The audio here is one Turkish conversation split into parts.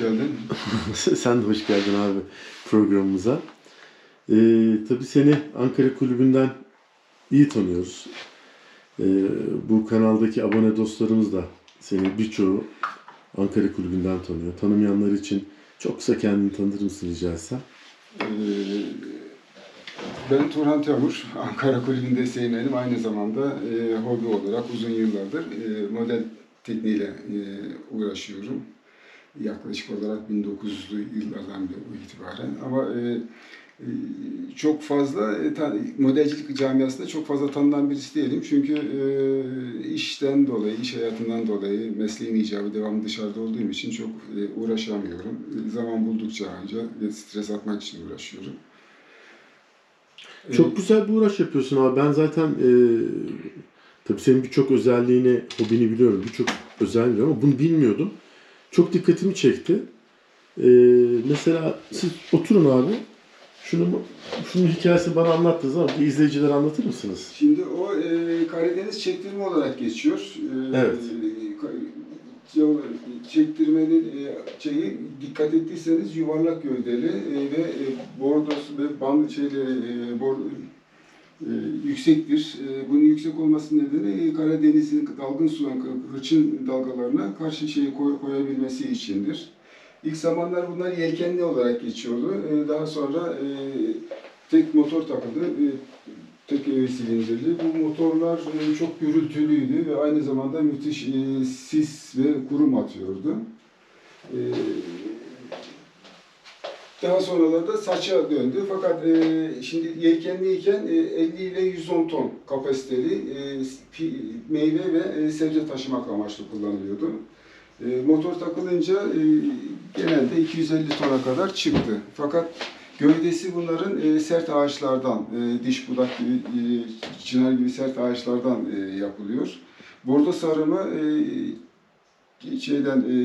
geldin. Sen de hoş geldin abi programımıza. Ee, tabii seni Ankara Kulübü'nden iyi tanıyoruz. Ee, bu kanaldaki abone dostlarımız da seni birçoğu Ankara Kulübü'nden tanıyor. Tanımayanlar için çok kısa kendini tanıtır mısın rica etsem? Ee, ben Turhan Temur, Ankara Kulübü'nde seyirmenim. Aynı zamanda e, hobi olarak uzun yıllardır e, model tekniğiyle e, uğraşıyorum. Yaklaşık olarak 1900'lü yıllardan itibaren. Ama e, e, çok fazla e, modelcilik camiasında çok fazla tanınan birisi değilim. Çünkü e, işten dolayı, iş hayatından dolayı mesleğim icabı devamlı dışarıda olduğum için çok e, uğraşamıyorum. E, zaman buldukça ancak stres atmak için uğraşıyorum. Çok güzel bir uğraş yapıyorsun abi. Ben zaten e, tabii senin birçok özelliğini, hobini biliyorum. Birçok özelliğini biliyorum ama bunu bilmiyordum. Çok dikkatimi çekti. E, mesela siz oturun abi. Şunu, şunun hikayesini bana anlattınız ama bir izleyicilere anlatır mısınız? Şimdi o e, Karadeniz çektirme olarak geçiyor. E, Evet. o çektirmenin e, şeyi dikkat ettiyseniz yuvarlak gövdeli e, ve e, bordosu ve band şeyleri e, bor, e, yüksektir. E, bunun yüksek olmasının nedeni e, Karadeniz'in dalgın sulan hırçın dalgalarına karşı şeyi koy, koyabilmesi içindir. İlk zamanlar bunlar yelkenli olarak geçiyordu. E, daha sonra tek motor takıldı. Tek silindirli. Bu motorlar çok gürültülüydü ve aynı zamanda müthiş sis ve kurum atıyordu. Daha sonralarda saça döndü. Fakat e, şimdi yelkenliyken e, 50 ile 110 ton kapasiteli e, pi- meyve ve e, sebze taşımak amaçlı kullanılıyordu. E, motor takılınca e, genelde 250 tona kadar çıktı. Fakat gövdesi bunların e, sert ağaçlardan, e, diş budak gibi, e, çınar gibi sert ağaçlardan e, yapılıyor. Bordo sarımı e, şeyden e,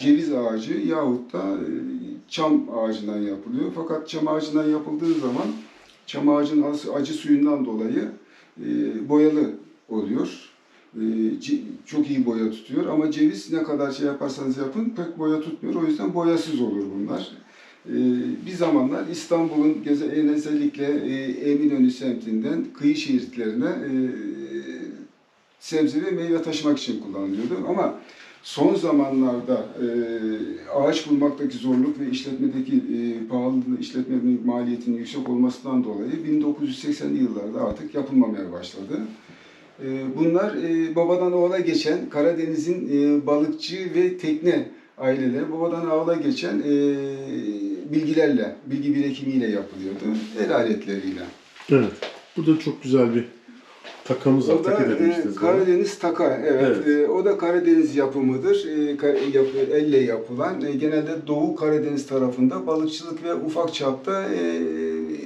ceviz ağacı yahut da e, çam ağacından yapılıyor. Fakat çam ağacından yapıldığı zaman çam ağacının acı- suyundan dolayı e, boyalı oluyor. E, çok iyi boya tutuyor ama ceviz ne kadar şey yaparsanız yapın pek boya tutmuyor. O yüzden boyasız olur bunlar. E, bir zamanlar İstanbul'un özellikle e, Eminönü semtinden kıyı şeritlerine e, sebze ve meyve taşımak için kullanılıyordu. Ama son zamanlarda e, ağaç bulmaktaki zorluk ve işletmedeki e, pahalı işletmenin maliyetinin yüksek olmasından dolayı 1980'li yıllarda artık yapılmamaya başladı. E, bunlar e, babadan oğula geçen Karadeniz'in e, balıkçı ve tekne aileleri babadan oğula geçen e, bilgilerle, bilgi birikimiyle yapılıyordu. El aletleriyle. Evet. Burada çok güzel bir takamız var. O da e, demiştiniz. bana. Karadeniz taka, evet. Evet. E, o da Karadeniz yapımıdır. E, ka- yap- elle yapılan. E, genelde Doğu Karadeniz tarafında balıkçılık ve ufak çapta e,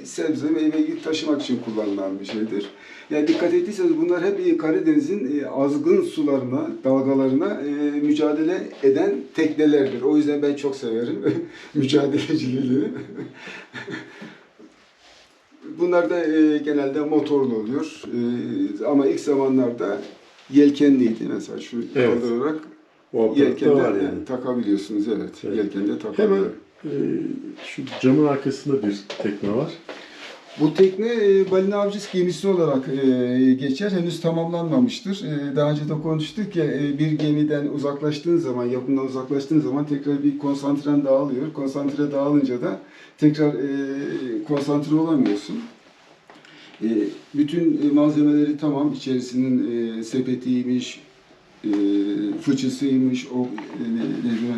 sebze, meyve taşımak için kullanılan bir şeydir. Yani dikkat ettiyseniz bunlar hep Karadeniz'in azgın sularına, dalgalarına mücadele eden teknelerdir. O yüzden ben çok severim mücadeleciliği. Bunlar da e, genelde motorlu oluyor. E, ama ilk zamanlarda yelkenliydi. Mesela şu Evet. kaldırarak O aparatta yelkende var yani. takabiliyorsunuz. Evet, Evet. yelkende takabiliyor. Hemen e, şu camın arkasında bir tekne var. Bu tekne e, balina avcısı gemisi olarak e, geçer. Henüz tamamlanmamıştır. E, daha önce de konuştuk ya e, bir gemiden uzaklaştığın zaman, yapımdan uzaklaştığın zaman tekrar bir konsantren dağılıyor. Konsantre dağılınca da tekrar e, konsantre olamıyorsun. E, bütün e, malzemeleri tamam. İçerisinin e, sepetiymiş, e, fıçısıymış, o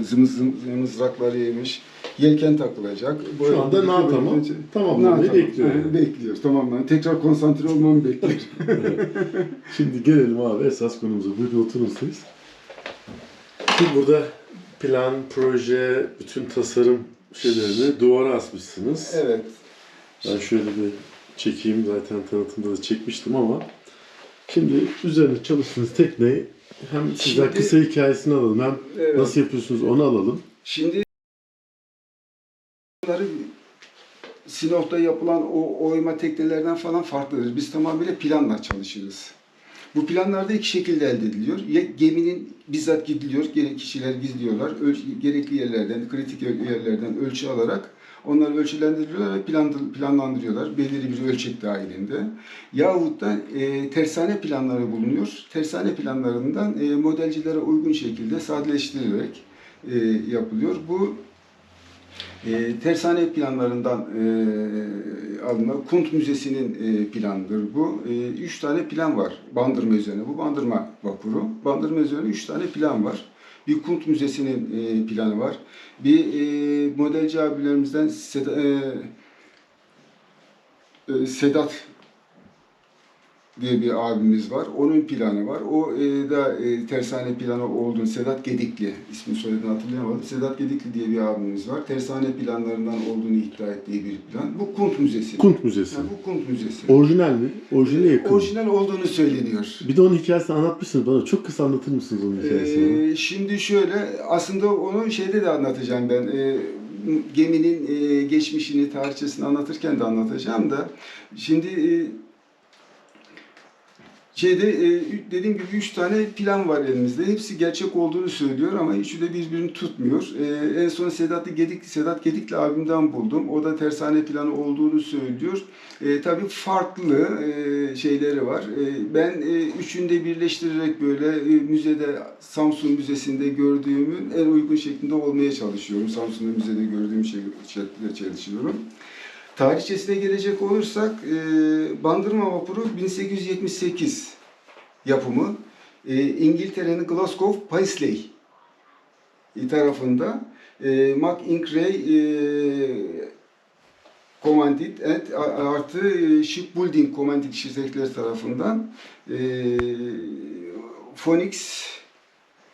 e, zımız, zım- mızraklarıymış. Yelken takılacak. Şu anda ne yapalım? Tamamlamayı Tamam, bekliyor. evet, yani. bekliyor. Tamam Tekrar konsantre olmamı bekliyor. Şimdi gelelim abi esas konumuza. Buyurun oturun siz. Şimdi burada plan, proje, bütün tasarım şeylerini duvara asmışsınız. evet. Ben şöyle bir çekeyim zaten tanıtımda da çekmiştim ama şimdi üzerine çalıştığınız tekneyi hem sizden kısa hikayesini alalım hem evet. nasıl yapıyorsunuz onu alalım. Şimdi bunları Sinop'ta yapılan o oyma teknelerden falan farklıdır. Biz tamamıyla planla çalışırız. Bu planlarda iki şekilde elde ediliyor. Ya geminin bizzat gidiliyor, gerek kişiler gidiyorlar, ölç- gerekli yerlerden, kritik yerlerden ölçü alarak onlar ölçülendiriliyorlar ve plan, planlandırıyorlar belirli bir ölçek dahilinde. Yahut da e, tersane planları bulunuyor. Tersane planlarından e, modelcilere uygun şekilde sadeleştirilerek e, yapılıyor. Bu e, tersane planlarından e, alınan Kunt Müzesi'nin e, planıdır bu. E, üç tane plan var Bandırma üzerine. Bu Bandırma vapuru. Bandırma üzerine üç tane plan var. Bir Kunt Müzesi'nin e, planı var. Bir e, modelci abilerimizden Seda, e, e, Sedat diye bir abimiz var. Onun planı var. O e, da e, tersane planı olduğunu Sedat Gedikli ismi soyadını hatırlayamadım. Sedat Gedikli diye bir abimiz var. Tersane planlarından olduğunu iddia ettiği bir plan. Bu Kunt Müzesi. Kunt Müzesi. Yani bu Kunt Müzesi. Orijinal mi? Orijinale yakın. Orijinal olduğunu söyleniyor. Bir de onun hikayesini anlatmışsınız bana. Çok kısa anlatır mısınız onun hikayesini? Ee, şimdi şöyle, aslında onu şeyde de anlatacağım ben. Ee, geminin e, geçmişini, tarihçesini anlatırken de anlatacağım da. Şimdi e, şeyde e, dediğim gibi üç tane plan var elimizde. Hepsi gerçek olduğunu söylüyor ama üçü de birbirini tutmuyor. Ee, en son Sedat Gedik, Sedat Gedikli abimden buldum. O da tersane planı olduğunu söylüyor. E, tabii farklı e, şeyleri var. E, ben e, üçünü de birleştirerek böyle e, müzede, Samsun Müzesi'nde gördüğümün en uygun şeklinde olmaya çalışıyorum. Samsun'da müzede gördüğüm şekilde çalışıyorum. Tarihçesine gelecek olursak e, Bandırma Vapuru 1878 yapımı. E, İngiltere'nin Glasgow Paisley tarafında e, Mac Incray e, Commanded and artı e, Shipbuilding Commanded şirketleri tarafından e, Phoenix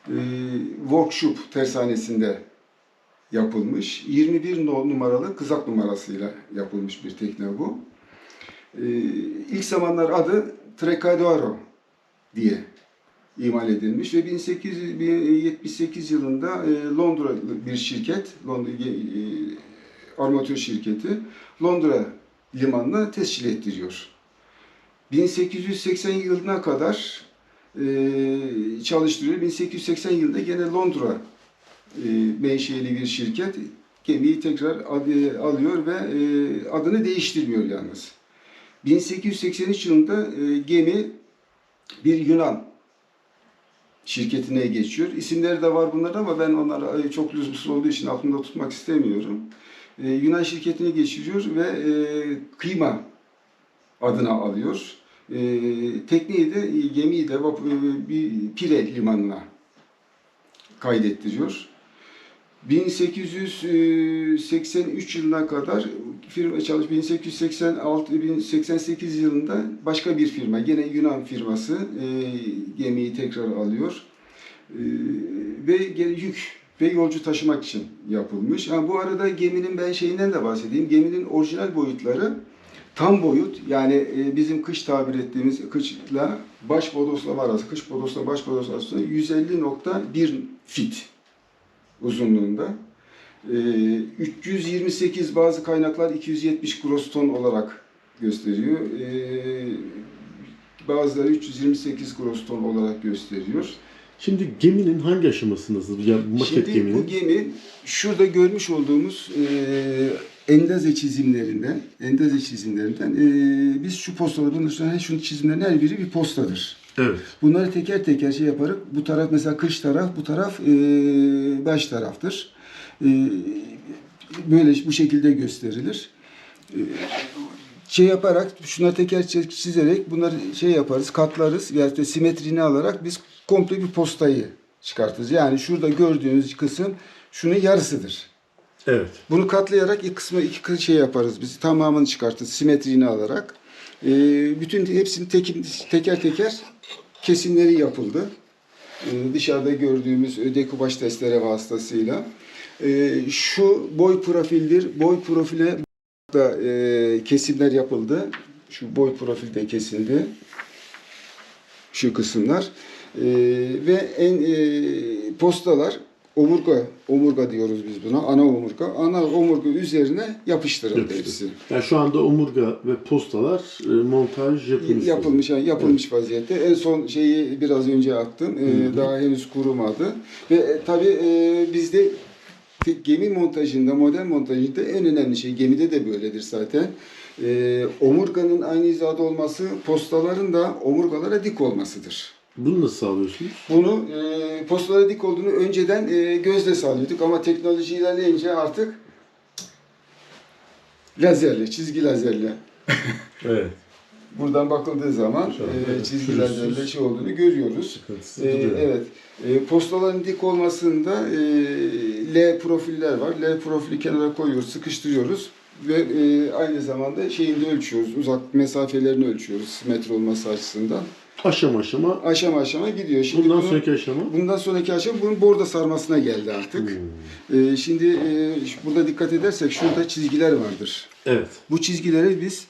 e, Workshop tersanesinde yapılmış. 21 no- numaralı kızak numarasıyla yapılmış bir tekne bu. E, ilk zamanlar adı Trecadero diye imal edilmiş ve 1878 yılında e, Londra bir şirket, Londra e, armatör şirketi Londra limanına tescil ettiriyor. 1880 yılına kadar e, çalıştırıyor. 1880 yılında gene Londra e, menşeli bir şirket gemiyi tekrar alıyor ve e, adını değiştirmiyor yalnız. 1883 yılında e, gemi bir Yunan şirketine geçiyor. İsimleri de var bunların ama ben onları çok lüzumsuz olduğu için aklımda tutmak istemiyorum. Yunan şirketine geçiriyor ve Kıyma adına alıyor. E, tekneyi de, gemiyi de bir Pire limanına kaydettiriyor. 1883 yılına kadar firma çalış 1886 1888 yılında başka bir firma gene Yunan firması e, gemiyi tekrar alıyor. E, ve yük ve yolcu taşımak için yapılmış. Ha, bu arada geminin ben şeyinden de bahsedeyim. Geminin orijinal boyutları tam boyut yani e, bizim kış tabir ettiğimiz kışla baş bodoslama arası, kış bodosla baş bodoslama arası 150.1 fit uzunluğunda. Ee, 328 bazı kaynaklar 270 gross ton olarak gösteriyor. Ee, bazıları 328 gross ton olarak gösteriyor. Şimdi geminin hangi aşamasındasınız? Ya maket Şimdi geminin. bu gemi şurada görmüş olduğumuz e, endaze çizimlerinden, endaze çizimlerinden e, biz şu bunun üstüne şunun çizimlerin her biri bir postadır. Evet. Bunları teker teker şey yaparak bu taraf mesela kış taraf, bu taraf e, baş taraftır. E, böyle bu şekilde gösterilir. E, şey yaparak şuna teker çiz- çizerek bunları şey yaparız, katlarız veya da simetrini alarak biz komple bir postayı çıkartırız. Yani şurada gördüğünüz kısım şunun yarısıdır. Evet. Bunu katlayarak iki kısmı iki şey yaparız. Biz tamamını çıkartırız simetrini alarak. Ee, bütün hepsini tek- teker teker kesimleri yapıldı. Ee, dışarıda gördüğümüz dekubaj testere vasıtasıyla. Ee, şu boy profildir. Boy profile da e, kesimler yapıldı. Şu boy profilde kesildi. Şu kısımlar. Ee, ve en e, postalar omurga, omurga diyoruz biz buna, ana omurga. Ana omurga üzerine yapıştırıldı Yapıştı. hepsi. Yani şu anda omurga ve postalar e, montaj yapılmış. Yapılmış, yani yapılmış vaziyette. En son şeyi biraz önce attım. Ee, daha henüz kurumadı. Ve e, tabii e, bizde gemi montajında, model montajında en önemli şey, gemide de böyledir zaten. Ee, omurganın aynı hizada olması, postaların da omurgalara dik olmasıdır. Bunu nasıl sağlıyorsunuz? Bunu e, postalara dik olduğunu önceden e, gözle sağlıyorduk ama teknoloji ilerleyince artık lazerle, çizgi lazerle Evet. Buradan bakıldığı zaman e, çizgi lazerle şey olduğunu görüyoruz. E, evet. E, postaların dik olmasında e, L profiller var. L profili kenara koyuyoruz, sıkıştırıyoruz ve e, aynı zamanda şeyini de ölçüyoruz. Uzak mesafelerini ölçüyoruz metre olması açısından. Aşama aşama. Aşama aşama gidiyor. Şimdi Bundan bunu- sonraki aşama. Bundan sonraki aşama bunun borda sarmasına geldi artık. Hmm. E, şimdi e, burada dikkat edersek şurada çizgiler vardır. Evet. Bu çizgileri biz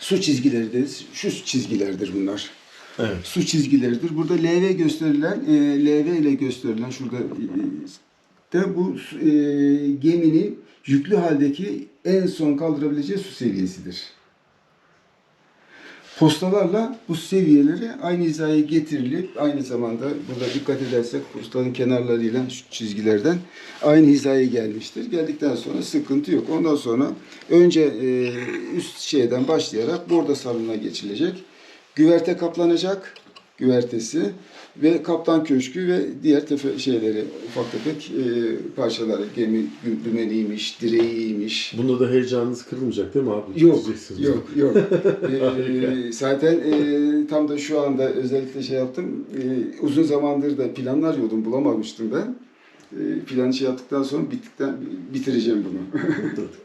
su çizgileri deriz. Şu çizgilerdir bunlar. Evet. Su çizgileridir. Burada LV gösterilen, e, LV ile gösterilen şurada e, de bu e, geminin yüklü haldeki en son kaldırabileceği su seviyesidir. Postalarla bu seviyeleri aynı hizaya getirilip aynı zamanda burada dikkat edersek postanın kenarlarıyla şu çizgilerden aynı hizaya gelmiştir. Geldikten sonra sıkıntı yok. Ondan sonra önce e, üst şeyden başlayarak borda sarımına geçilecek. Güverte kaplanacak güvertesi ve kaptan köşkü ve diğer tefe şeyleri ufak tefek e, parçaları gemi dü- dümeniymiş, direğiymiş, Bunda da heyecanınız kırılmayacak değil mi abi? Yok, yok, yok. Harika. Ee, zaten e, tam da şu anda özellikle şey yaptım. E, uzun zamandır da planlar arıyordum, bulamamıştım ben. E, planı şey yaptıktan sonra bittikten bitireceğim bunu.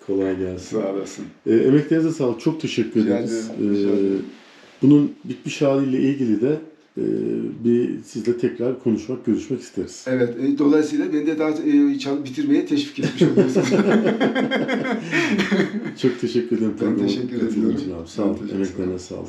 Kolay gelsin. Sağ olasın. E, emeklerinize sağlık. Çok teşekkür Rica ederiz. ederim, rica E, ederim. bunun bitmiş haliyle ilgili de e, bir sizle tekrar konuşmak, görüşmek isteriz. Evet, e, dolayısıyla beni de daha e, çal- bitirmeye teşvik etmiş oluyorsunuz. Çok teşekkür ederim. ben teşekkür ediyorum. Sağ ol. Ben teşekkür Emeklerine. Sağ ol.